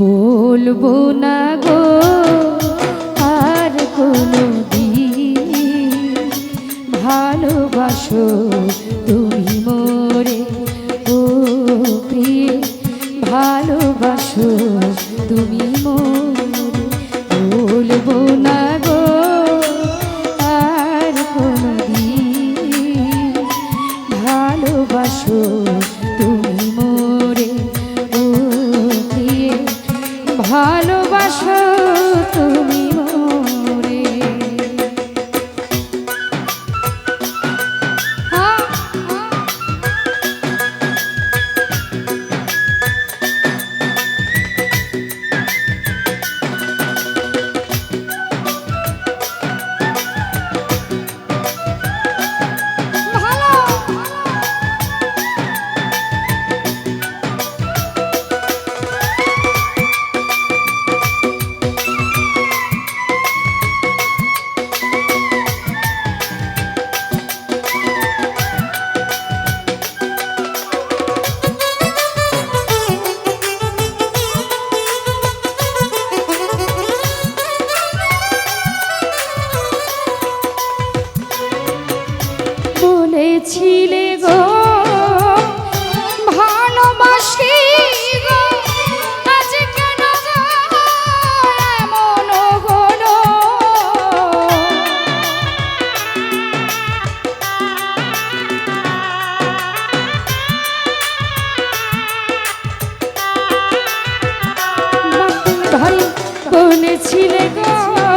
বলব না গো আর কোনো দিন ভালোবাসো তুমি মোরে। ও প্রিয় ভালোবাসো তুমি ভালোবাসো তুমি। কোন ছিলে গো?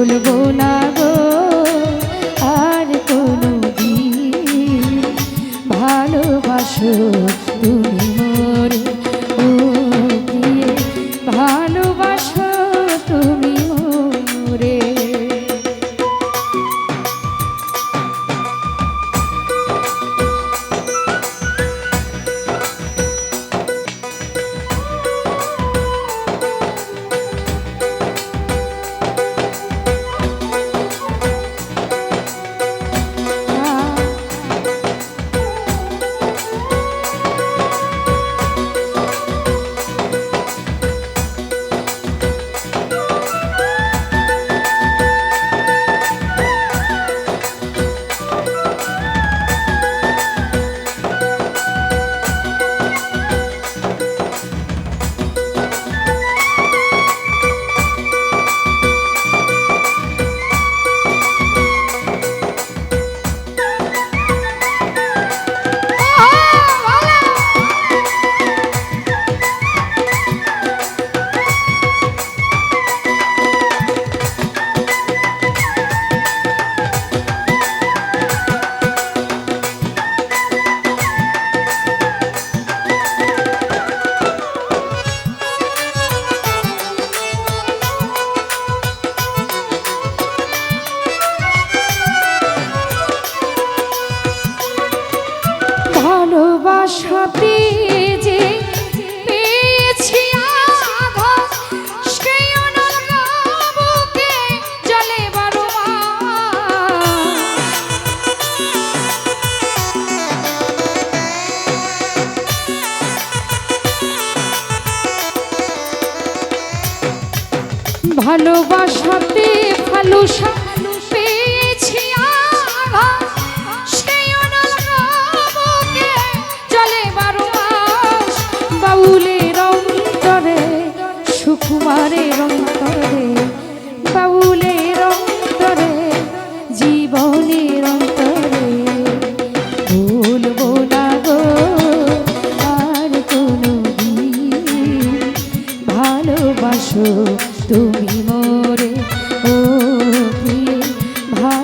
Julio বাসতে ফালুসা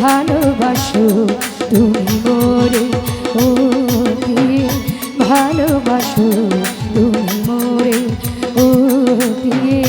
ভালোবাসো তুমি মোরে ও ভালোবাসো তুমি মোরে ও দিয়ে